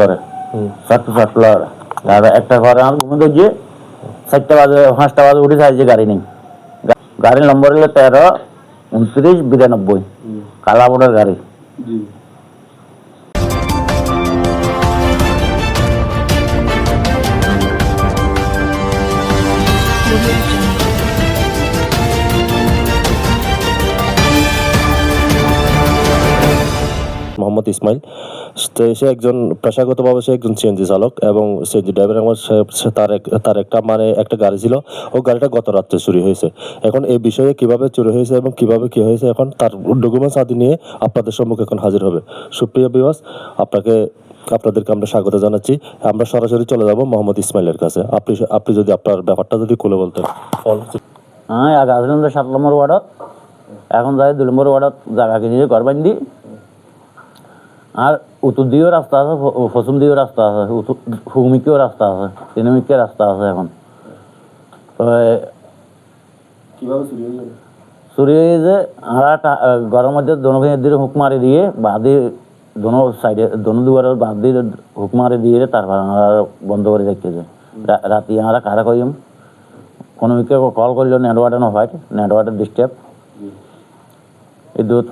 ধরে চারটে চারটে আর একটা ঘরে আমার ঘুমে তো গিয়ে চারটা বাজে পাঁচটা বাজে উঠে চাইছে গাড়ি নেই গাড়ির নম্বর হলো তেরো উনত্রিশ বিরানব্বই। কালা বোর্ডের গাড়ি। জি। মোহাম্মদ ইসমাইল। সে একজন পেশাগতভাবে সে একজন সিএনজি চালক এবং সিএনজি ড্রাইভার সে তার এক, তার একটা মানে একটা গাড়ি ছিল। ও গাড়িটা গত রাত্রে চুরি হয়েছে। এখন এই বিষয়ে কীভাবে চুরি হয়েছে এবং কীভাবে কি হয়েছে এখন তার ডকুমেন্টস আদি নিয়ে আপনাদের সম্মুখে এখন হাজির হবে। সুপ্রিয় বিবাস আপনাকে, আপনাদেরকে আমরা স্বাগত জানাচ্ছি। আমরা সরাসরি চলে যাব মোহাম্মদ ইসমাইলের কাছে। আপনি আপনি যদি আপনার ব্যাপারটা যদি খুলে বলতেন। হ্যাঁ আগে আসলাম সাত নম্বর ওয়ার্ডত। এখন যাই দুই নম্বর ওয়ার্ডত জায়গা কিনে ঘর বান্ধি আর উত্তর দিকেও রাস্তা আছে পশ্চিম দিকেও রাস্তা আছে ভূমিকেও রাস্তা আছে তিনমিকে রাস্তা আছে এখন। তো চুরি হয়ে হয়েছে আমরা ঘরের মধ্যে দোনো দিয়ে হুক মারি দিয়ে বাদি দোনো সাইডে দোনো দুয়ারের বাদ দিয়ে হুক মারি দিয়ে তারপর আমরা বন্ধ করে রেখেছে। রা- রাতি আমরা কারা কইম? কোনো কল করল নেটওয়ার্টে না হয় নেটওয়ার্টের ডিস্টার্ব এই দুধ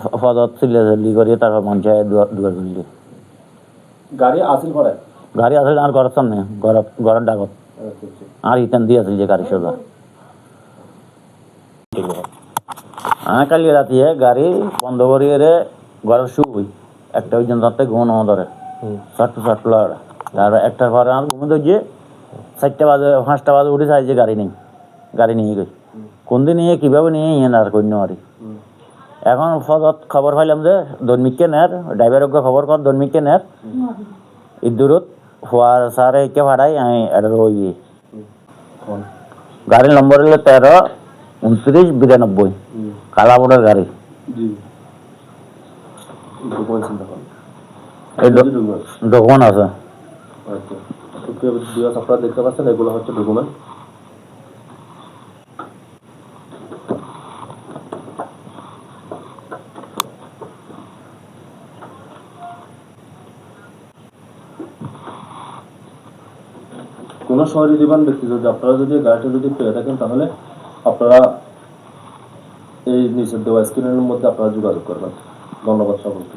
চিল্লে চিল্লি করিয়ে তারপর মানুষে দুয়ার দুয়ার খুললি গাড়ি আসিল পরে গাড়ি আসলে আর ঘরের সামনে ঘর ঘরের ডাকত আর ইতান দিয়ে আসল যে গাড়ি সোজা হ্যাঁ কালি রাতি গাড়ি বন্ধ করিয়ে রে ঘরের শুই একটা ওই জন্য ধরে চারটে চারটে লাগা আর ঘুমে চারটে বাজে পাঁচটা বাজে উঠে চাই যে গাড়ি নেই। গাড়ি নিয়ে গই কোন দিন নিয়ে কীভাবে নিয়ে ইয়ে আর কন্য আরি এখন ফদত খবর পাইলাম যে দৈনিককে নের ড্রাইভারকে খবর কর দৈনিককে নের। ইদুরত হওয়ার সারে কে ভাড়াই আমি এটা ওই গাড়ির নম্বর হলো তেরো উনত্রিশ বিরানব্বই কালা বোর্ডের গাড়ি। ডকুমেন্ট আছে দেখতে পাচ্ছেন এগুলো হচ্ছে ডকুমেন্ট কোনো সহযোগীবান ব্যক্তি যদি, আপনারা যদি গাড়িটা যদি পেয়ে থাকেন, তাহলে আপনারা এই নিচের দেওয়া স্ক্রিনের মধ্যে আপনারা যোগাযোগ করবেন। ধন্যবাদ সকলকে।